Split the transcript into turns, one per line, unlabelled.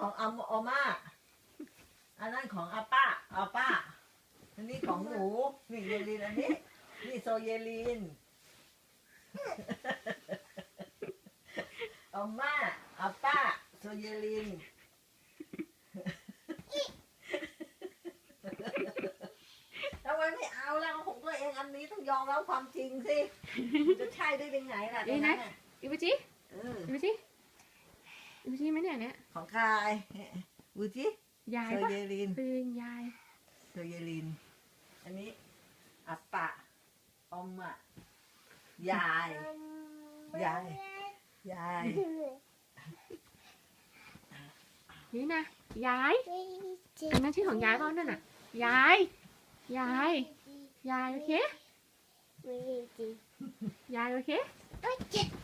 ของอาอาม่าอันนั้นของอาป้าอาป้า อันนี้ของหนูนี่เยลินอันนี้ นี่โซเยลินอาม่าอาป้าโซเยลินทำไมไม่เอาแล้วของตัวเองอันนี้ต้องยอมรับความจริงสิมันจะใช่ได้ยังไงล่ะ
นี่นะ
ตรง
อีบุจิ
เออ
อีบุจิ อีบุจิไหมเนี่ยเนี่ย
ของใครบูจิ
ยาย
โซ
ปะ
เยลิน
คือเป็นยาย
โซเยลิน อันนี้อัปปะอมอะยาย ยาย ยาย
นี่นะยายอันนั้นชื่อของยายเปล่านั่นน่ะยายยายยายโอเคยายโอเค
เดี๋ยว